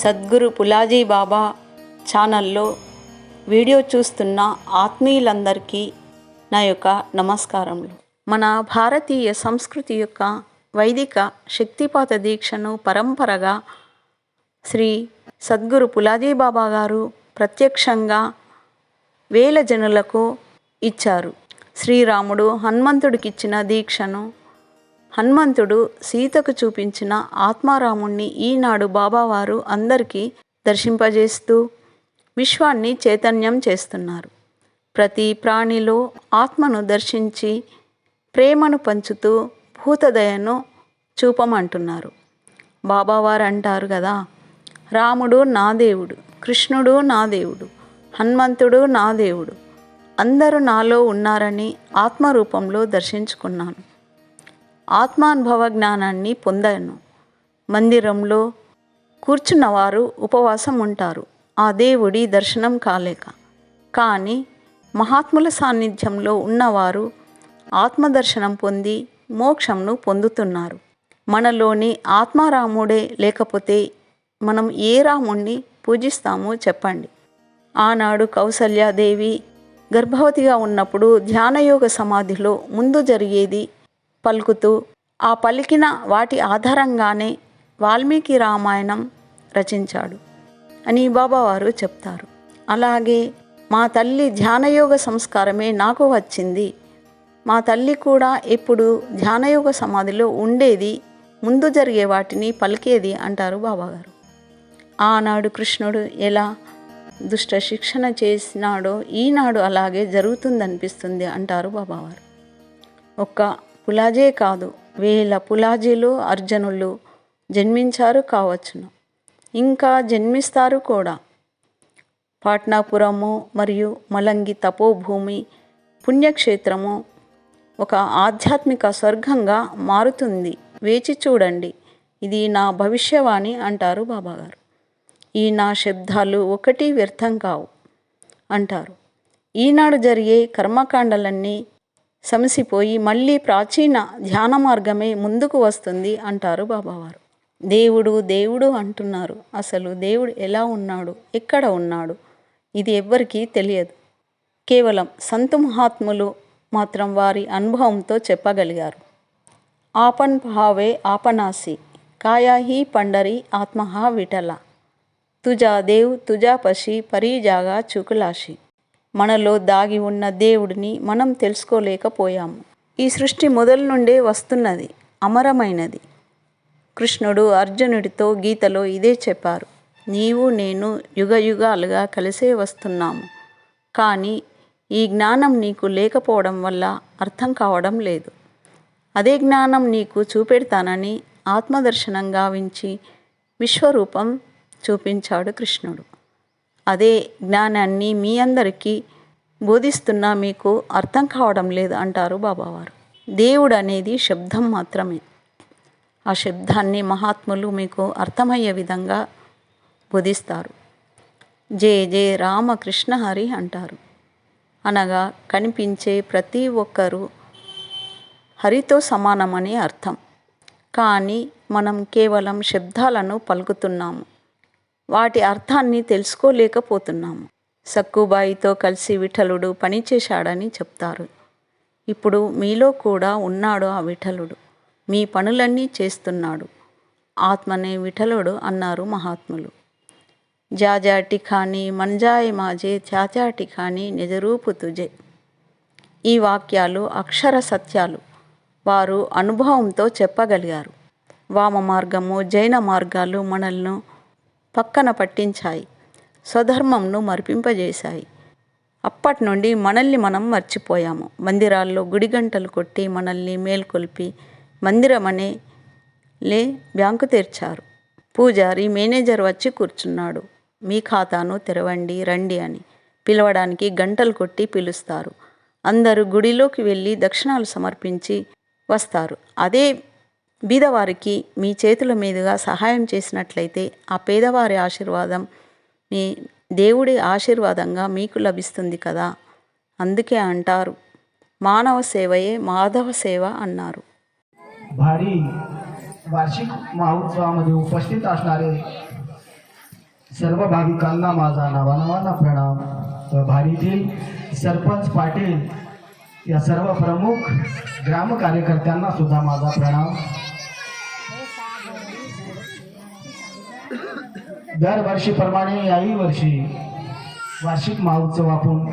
సద్గురు పులాజీ బాబా ఛానల్లో వీడియో చూస్తున్న ఆత్మీయులందరికీ నా యొక్క నమస్కారములు. మన భారతీయ సంస్కృతి యొక్క వైదిక శక్తిపాత దీక్షను పరంపరగా శ్రీ సద్గురు పులాజీ బాబా గారు ప్రత్యక్షంగా వేల జనులకు ఇచ్చారు. శ్రీరాముడు హనుమంతుడికిచ్చిన దీక్షను హనుమంతుడు సీతకు చూపించిన ఆత్మారాముణ్ణి ఈనాడు బాబావారు అందరికీ దర్శింపజేస్తూ విశ్వాన్ని చైతన్యం చేస్తున్నారు. ప్రతి ప్రాణిలో ఆత్మను దర్శించి ప్రేమను పంచుతూ భూతదయను చూపమంటున్నారు. బాబావారు అంటారు కదా రాముడు నా దేవుడు కృష్ణుడు నా దేవుడు హనుమంతుడు నా దేవుడు అందరూ నాలో ఉన్నారని ఆత్మరూపంలో దర్శించుకున్నాను. ఆత్మానుభవ జ్ఞానాన్ని పొందాను. మందిరంలో కూర్చున్నవారు ఉపవాసం ఉంటారు ఆ దేవుడి దర్శనం కాలేక. కానీ మహాత్ముల సాన్నిధ్యంలో ఉన్నవారు ఆత్మదర్శనం పొంది మోక్షంను పొందుతున్నారు. మనలోని ఆత్మారాముడే లేకపోతే మనం ఏ రాముణ్ణి పూజిస్తామో చెప్పండి. ఆనాడు కౌసల్యాదేవి గర్భవతిగా ఉన్నప్పుడు ధ్యానయోగ సమాధిలో ముందు జరిగేది పలుకుతూ ఆ పలికిన వాటి ఆధారంగానే వాల్మీకి రామాయణం రచించాడు. అని బాబావారు చెప్తారు. అలాగే మా తల్లి ధ్యానయోగ సంస్కారమే నాకు వచ్చింది. మా తల్లి కూడా ఎప్పుడు ధ్యానయోగ సమాధిలో ఉండేది ముందు జరిగే వాటిని పలికేది అంటారు బాబాగారు. ఆనాడు కృష్ణుడు ఎలా దుష్ట శిక్షణ చేసినాడో ఈనాడు అలాగే జరుగుతుందనిపిస్తుంది అంటారు బాబావారు. ఒక్క పులాజే కాదు వేల పులాజీలు అర్జునులు జన్మించారు కావచ్చును. ఇంకా జన్మిస్తారు కూడా. పాట్నాపురము మరియు మలంగి తపోభూమి పుణ్యక్షేత్రము ఒక ఆధ్యాత్మిక స్వర్గంగా మారుతుంది. వేచి చూడండి. ఇది నా భవిష్యవాణి అంటారు బాబాగారు. ఈ నా శబ్దాలు ఒకటి వ్యర్థం కావు అంటారు. ఈనాడు జరిగే కర్మకాండలన్నీ సమసిపోయి మళ్ళీ ప్రాచీన ధ్యాన మార్గమే ముందుకు వస్తుంది అంటారు బాబావారు. దేవుడు దేవుడు అంటున్నారు. అసలు దేవుడు ఎలా ఉన్నాడు? ఎక్కడ ఉన్నాడు? ఇది ఎవ్వరికీ తెలియదు. కేవలం సంత మహాత్ములు మాత్రం వారి అనుభవంతో చెప్పగలిగారు. ఆపన్ భావే ఆపనాసి కాయాహి పండరి ఆత్మహ విఠల తుజా దేవ్ తుజా పశి పరీజాగా చుకులాషి మనలో దాగి ఉన్న దేవుడిని మనం తెలుసుకోలేకపోయాము. ఈ సృష్టి మొదలు నుండే వస్తున్నది అమరమైనది. కృష్ణుడు అర్జునుడితో గీతలో ఇదే చెప్పారు నీవు నేను యుగ యుగాలుగా కలిసే వస్తున్నాము. కానీ ఈ జ్ఞానం నీకు లేకపోవడం వల్ల అర్థం కావడం లేదు. అదే జ్ఞానం నీకు చూపెడతానని ఆత్మదర్శనం గావించి విశ్వరూపం చూపించాడు కృష్ణుడు. అదే జ్ఞానాన్ని మీ అందరికీ బోధిస్తున్నా మీకు అర్థం కావడం లేదు అంటారు బాబావారు. దేవుడు అనేది శబ్దం మాత్రమే. ఆ శబ్దాన్ని మహాత్ములు మీకు అర్థమయ్యే విధంగా బోధిస్తారు. జే జే రామకృష్ణ హరి అంటారు. అనగా కనిపించే ప్రతి ఒక్కరూ హరితో సమానమని అర్థం. కానీ మనం కేవలం శబ్దాలను పలుకుతున్నాము. వాటి అర్థాన్ని తెలుసుకోలేకపోతున్నాము. సక్కుబాయితో కలిసి విఠలుడు పనిచేశాడని చెప్తారు. ఇప్పుడు మీలో కూడా ఉన్నాడు ఆ విఠలుడు. మీ పనులన్నీ చేస్తున్నాడు. ఆత్మనే విఠలుడు అన్నారు మహాత్ములు. జాజాటి ఖాని మంజాయి మాజే చాచాటి ఖాని నిజరూపు తుజే. ఈ వాక్యాలు అక్షర సత్యాలు. వారు అనుభవంతో చెప్పగలిగారు. వామ మార్గము జైన మార్గాలు మనల్ని పక్కన పట్టించాయి. స్వధర్మంను మరిపింపజేశాయి. అప్పటి నుండి మనల్ని మనం మర్చిపోయాము. మందిరాల్లో గుడి గంటలు కొట్టి మనల్ని మేల్కొల్పి మందిరం అనే లే బ్యాంకు తెరిచారు. పూజారి మేనేజర్ వచ్చి కూర్చున్నాడు. మీ ఖాతాను తెరవండి రండి అని. పిలవడానికి గంటలు కొట్టి పిలుస్తారు. అందరూ గుడిలోకి వెళ్ళి దక్షిణాలు సమర్పించి వస్తారు. అదే బీదవారికి మీ చేతుల మీదుగా సహాయం చేసినట్లయితే ఆ పేదవారి ఆశీర్వాదం మీ దేవుడి ఆశీర్వాదంగా మీకు లభిస్తుంది కదా అందుకే అంటారు మానవ సేవయే మాధవ సేవ అన్నారు भारी वार्षिक महोत्सवामध्ये उपस्थित असणारे सर्व भाविकांना माझा नावानावाना प्रणाम व भारीतील सरपंच पाटील या सर्व प्रमुख ग्राम कार्यकर्त्यांना सुद्धा माझा प्रणाम दरवर्षीप्रमाणे याही वर्षी वार्षिक महोत्सव आपण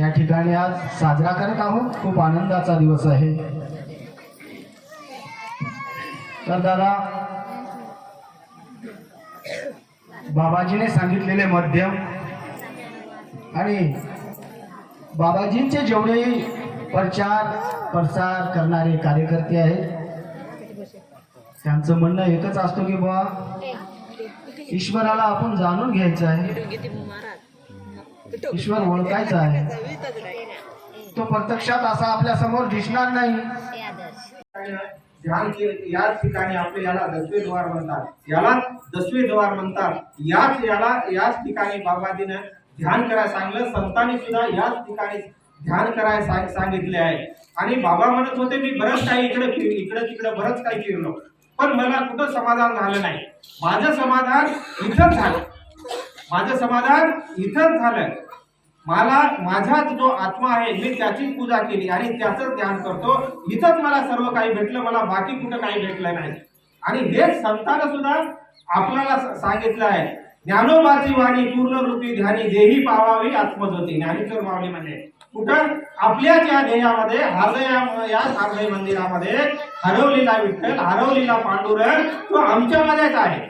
या ठिकाणी आज साजरा करत आहोत. खूप आनंदाचा दिवस आहे. तर दादा बाबाजीने सांगितलेले मध्यम आणि बाबाजींचे जेवढे प्रचार प्रसार करणारे कार्यकर्ते आहेत त्यांचं म्हणणं एकच असतो की बा ईश्वराला आपण जाणून घ्यायचं आहे. ईश्वर ओळखायचा आहे. तो प्रत्यक्षात असा आपल्यासमोर दिसणार नाही. याच ठिकाणी आपले याला दसवे द्वार म्हणतात. याला दसवे द्वार म्हणतात. याच याला याच ठिकाणी बाबाजीनं ध्यान करायला सांगलं संतांनी सुद्धा याच ठिकाणी ध्यान करायला सांग- सांगितले आहे. आणि बाबा म्हणत होते मी बरंच काही इकडे इकडे तिकडे बरंच काही फिरलो. पण मला कुठं समाधान झालं नाही. माझं समाधान इथंच झालं. माझं समाधान इथंच झालं. मला माझाच जो आत्मा आहे मी त्याची पूजा केली आणि त्याचं ध्यान करतो. इथंच मला सर्व काही भेटलं मला बाकी कुठं काही भेटलं नाही. आणि हेच संतानं सुद्धा आपल्याला सांगितलं आहे. ज्ञानोबाची वाणी पूर्ण रूपी ध्यानी देही पावावी आत्मज्योती. ज्ञानेश्वर माऊली म्हणजे कुठं आपल्याच या ध्येयामध्ये हृदया या सारदय मंदिरामध्ये हरवलेला विठ्ठल हरवलेला पांडुरंग तो आमच्यामध्येच आहे.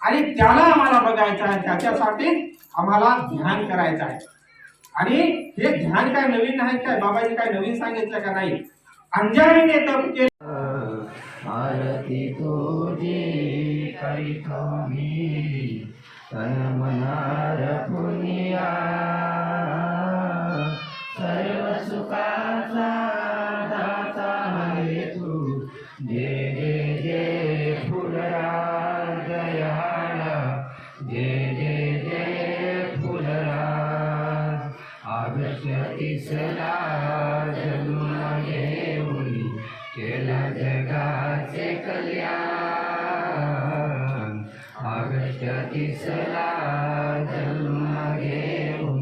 आणि त्याला आम्हाला बघायचं आहे त्याच्यासाठी आम्हाला ध्यान करायचं आहे. आणि हे ध्यान काय नवीन नाही काय? बाबाजी काय नवीन सांगितलं का नाही? अंजारीने तप केलं. आरती तुझी करीतो मी तन मनार पुनिया. सर्व सुखाचा दाता आहे तू जे जे जे फुलराज। दयाला जे जे जे फुलराज आगस्य तिसला जन्म घेऊन केला जगाचे कल्याण। आगस्य तिसला जन्म घेऊन